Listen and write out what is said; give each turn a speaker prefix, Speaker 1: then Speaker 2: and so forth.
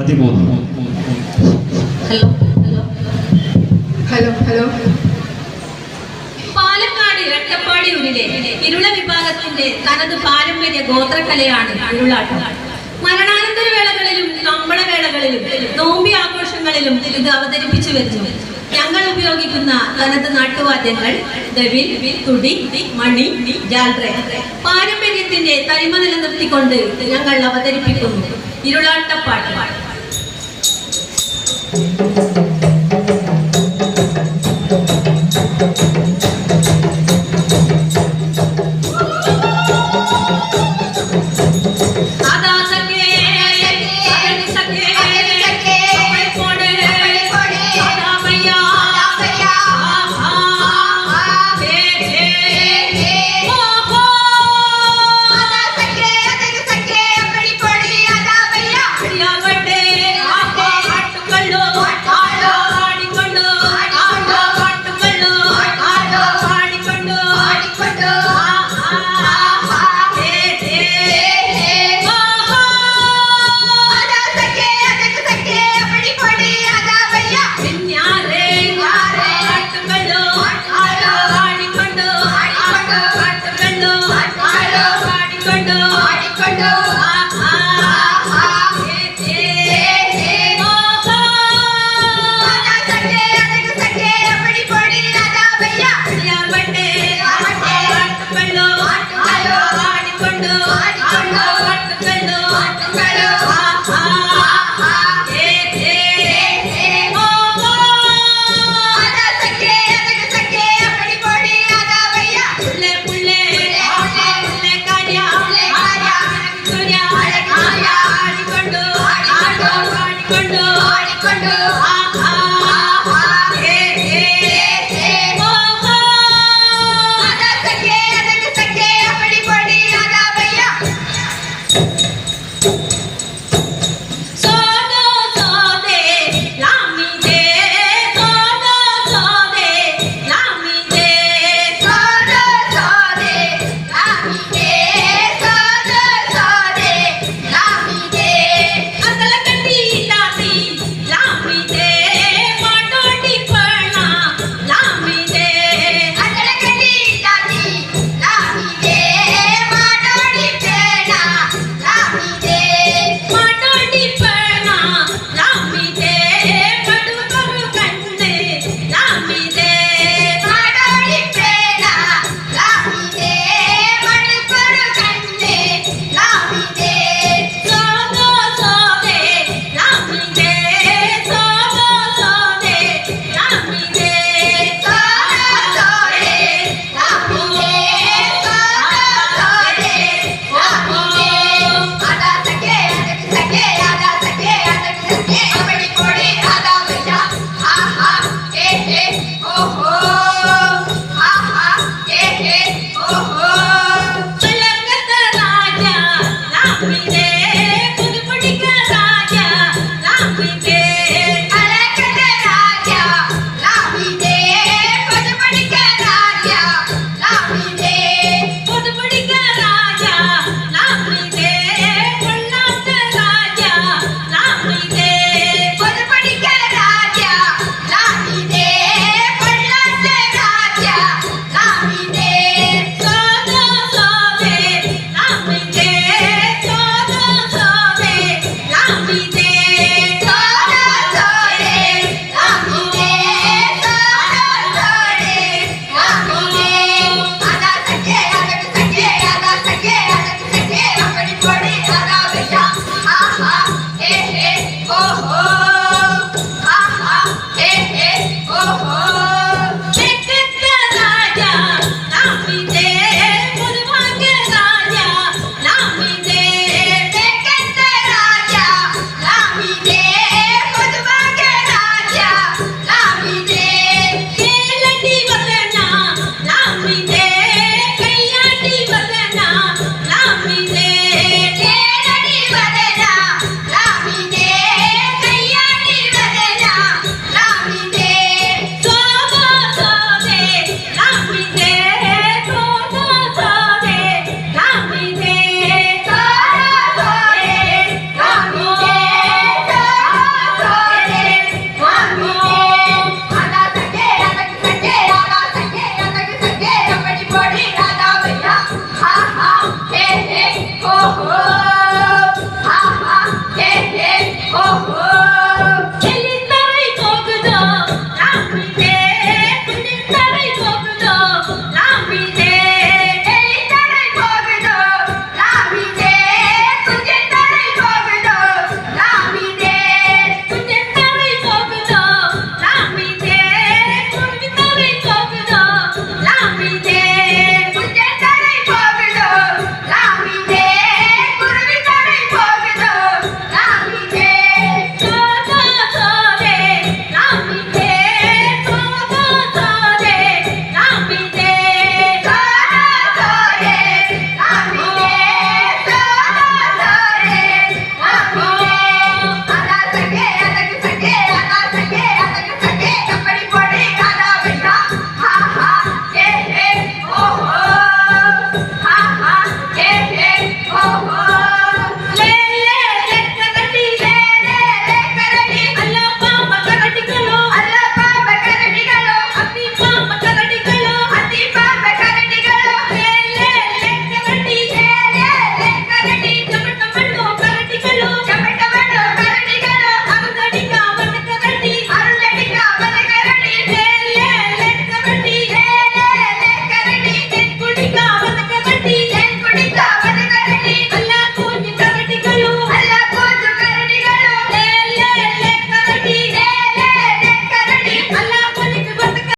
Speaker 1: പതിമൂന്ന്.
Speaker 2: Hello hello.
Speaker 3: Hello hello.
Speaker 2: Palakkad രട്ടപ്പാടിയൂരിലെ Irula വിഭാഗത്തിന്റെ തനത് പാരമ്പര്യ ഗോത്രകലയാണ് ഇരുളാട്ടം മരണാനന്തര വേളകളിലും കമ്പളവേളകളിലും നോമ്പി ആഘോഷങ്ങളിലും ഇത് അവതരിപ്പിച്ചു വരുന്നു. ഞങ്ങൾ ഉപയോഗിക്കുന്ന തനത് നാട്ടുവാദ്യങ്ങൾ ദവിൽ തുടി മണി ജാൽറ. പാരമ്പര്യത്തിന്റെ തനിമ നിലനിർത്തിക്കൊണ്ട് ഞങ്ങൾ അവതരിപ്പിക്കുന്നു. ഇരുളാട്ടപ്പാട്ട്
Speaker 4: Thank you.